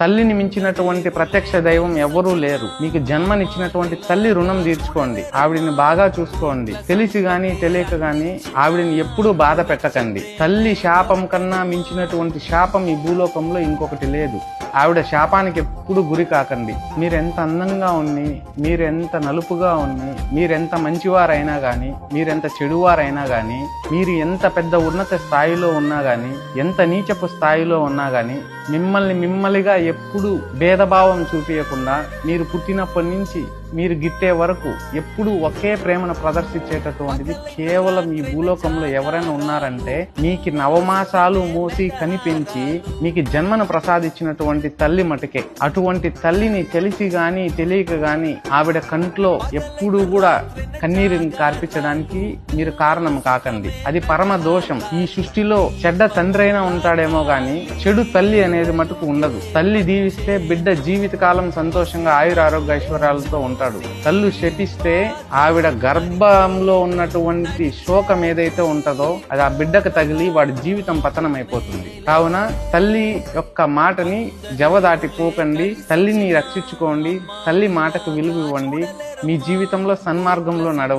తల్లిని మించినటువంటి ప్రత్యక్ష దైవం ఎవరూ లేరు. మీకు జన్మనిచ్చినటువంటి తల్లి రుణం తీర్చుకోండి. ఆవిడని బాగా చూసుకోండి. తెలిసి గాని తెలియక గాని ఆవిడని ఎప్పుడూ బాధ పెట్టకండి. తల్లి శాపం కన్నా మించినటువంటి శాపం ఈ భూలోకంలో ఇంకొకటి లేదు. ఆవిడ శాపానికి ఎప్పుడు గురి కాకండి. మీరెంత అందంగా ఉన్ని మీరెంత నలుపుగా ఉన్ని మీరెంత మంచివారైనా కానీ మీరెంత చెడువారైనా కానీ మీరు ఎంత పెద్ద ఉన్నత స్థాయిలో ఉన్నా కానీ ఎంత నీచపు స్థాయిలో ఉన్నా కానీ మిమ్మల్ని మిమ్మల్నిగా ఎప్పుడు భేదభావం చూపించకుండా మీరు పుట్టినప్పటి నుంచి మీరు గిట్టే వరకు ఎప్పుడు ఒకే ప్రేమను ప్రదర్శించేటటువంటిది కేవలం ఈ భూలోకంలో ఎవరైనా ఉన్నారంటే మీకు నవమాసాలు మోసి కనిపించి మీకు జన్మను ప్రసాదించినటువంటి తల్లి మటుకే. అటువంటి తల్లిని తెలిసి గాని తెలియక గాని ఆవిడ కంట్లో ఎప్పుడు కూడా కన్నీరుని కార్పించడానికి మీరు కారణం కాకండి. అది పరమ దోషం. ఈ సృష్టిలో చెడ్డ తండ్రి అయినా ఉంటాడేమో గాని చెడు తల్లి అనేది మటుకు ఉండదు. తల్లి దీవిస్తే బిడ్డ జీవితకాలం సంతోషంగా ఆయుర ఆరోగ్య ఐశ్వర్యాలతో ఉంటాడు. తల్లు శపిస్తే ఆవిడ గర్భంలో ఉన్నటువంటి శోకం ఏదైతే ఉంటుందో అది ఆ బిడ్డకు తగిలి వాడి జీవితం పతనం అయిపోతుంది కావున తల్లి యొక్క మాటని జవదాటి పోకండి తల్లిని రక్షించుకోండి తల్లి మాటకు విలువ ఇవ్వండి మీ జీవితంలో సన్మార్గంలో నడవండి